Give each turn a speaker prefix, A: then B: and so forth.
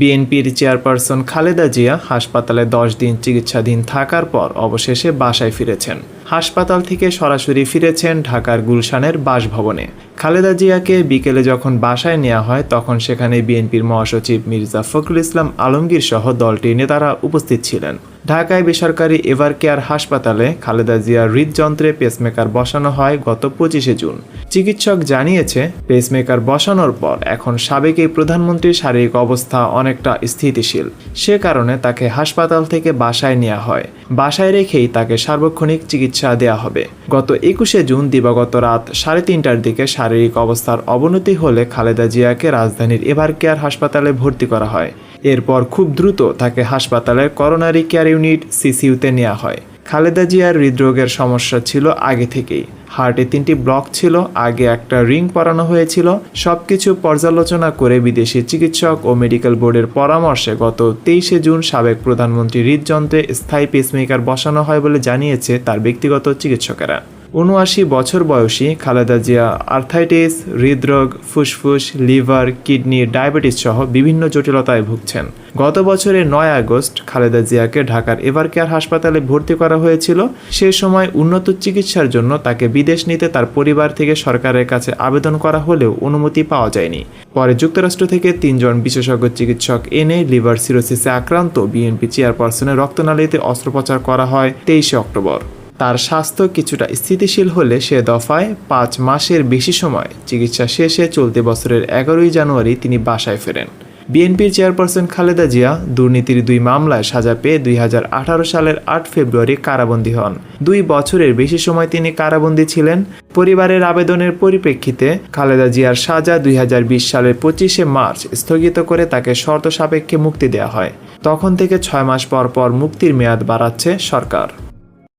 A: বিএনপির চেয়ারপারসন খালেদা জিয়া হাসপাতালে দশ দিন চিকিৎসাধীন থাকার পর অবশেষে বাসায় ফিরেছেন। হাসপাতাল থেকে সরাসরি ফিরেছেন ঢাকার গুলশানের বাসভবনে। খালেদা জিয়াকে বিকেলে যখন বাসায় নেওয়া হয়, তখন সেখানে বিএনপির মহাসচিব মির্জা ফখরুল ইসলাম আলমগীর সহ দলটির নেতারা উপস্থিত ছিলেন। ঢাকায় বেসরকারি এভার কেয়ার হাসপাতালে খালেদা জিয়ার হৃদযন্ত্রে পেসমেকার বসানো হয় গত পঁচিশে জুন। চিকিৎসক জানিয়েছে পেসমেকার বসানোর পর এখন সাবেক এই প্রধানমন্ত্রীর শারীরিক অবস্থা অনেকটা স্থিতিশীল। সে কারণে তাকে হাসপাতাল থেকে বাসায় নেওয়া হয়। বাসায় রেখেই তাকে সার্বক্ষণিক চিকিৎসা দেওয়া হবে। গত একুশে জুন দিবাগত রাত সাড়ে তিনটার দিকে শারীরিক অবস্থার অবনতি হলে খালেদা জিয়াকে রাজধানীর এভার কেয়ার হাসপাতালে ভর্তি করা হয়। এরপর খুব দ্রুত তাকে হাসপাতালের করোনারি কেয়ার ইউনিট সিসিউতে নেওয়া হয়। খালেদা জিয়ার হৃদরোগের সমস্যা ছিল আগে থেকেই। হার্টে তিনটি ব্লক ছিল, আগে একটা রিং পরানো হয়েছিল। সবকিছু পর্যালোচনা করে বিদেশি চিকিৎসক ও মেডিকেল বোর্ডের পরামর্শে গত তেইশে জুন সাবেক প্রধানমন্ত্রী হৃদযন্ত্রে স্থায়ী পেসমেকার বসানো হয় বলে জানিয়েছে তার ব্যক্তিগত চিকিৎসকেরা। উনআশি বছর বয়সী খালেদা জিয়া আর্থাইটিস, হৃদরোগ, ফুসফুস, লিভার, কিডনি, ডায়াবেটিস সহ বিভিন্ন জটিলতায় ভুগছেন। গত বছরের নয় আগস্ট খালেদা জিয়াকে ঢাকার এভার কেয়ার হাসপাতালে ভর্তি করা হয়েছিল। সে সময় উন্নত চিকিৎসার জন্য তাকে বিদেশ নিতে তার পরিবার থেকে সরকারের কাছে আবেদন করা হলেও অনুমতি পাওয়া যায়নি। পরে যুক্তরাষ্ট্র থেকে তিনজন বিশেষজ্ঞ চিকিৎসক এনে লিভার সিরোসিসে আক্রান্ত বিএনপি চেয়ারপারসনের রক্তনালীতে অস্ত্রোপচার করা হয় তেইশে অক্টোবর। তার স্বাস্থ্য কিছুটা স্থিতিশীল হলে সে দফায় পাঁচ মাসের বেশি সময়। চিকিৎসা শেষে চলতি বছরের এগারোই জানুয়ারি তিনি বাসায় ফেরেন। বিএনপির চেয়ারপারসন খালেদা জিয়া দুর্নীতির দুই মামলায় সাজা পেয়ে দুই হাজার আঠারো সালের আট ফেব্রুয়ারি কারাবন্দী হন। দুই বছরের বেশি সময় তিনি কারাবন্দী ছিলেন। পরিবারের আবেদনের পরিপ্রেক্ষিতে খালেদা জিয়ার সাজা দুই হাজার বিশ সালের পঁচিশে মার্চ স্থগিত করে তাকে শর্ত সাপেক্ষে মুক্তি দেওয়া হয়। তখন থেকে ছয় মাস পর পর মুক্তির মেয়াদ বাড়াচ্ছে সরকার।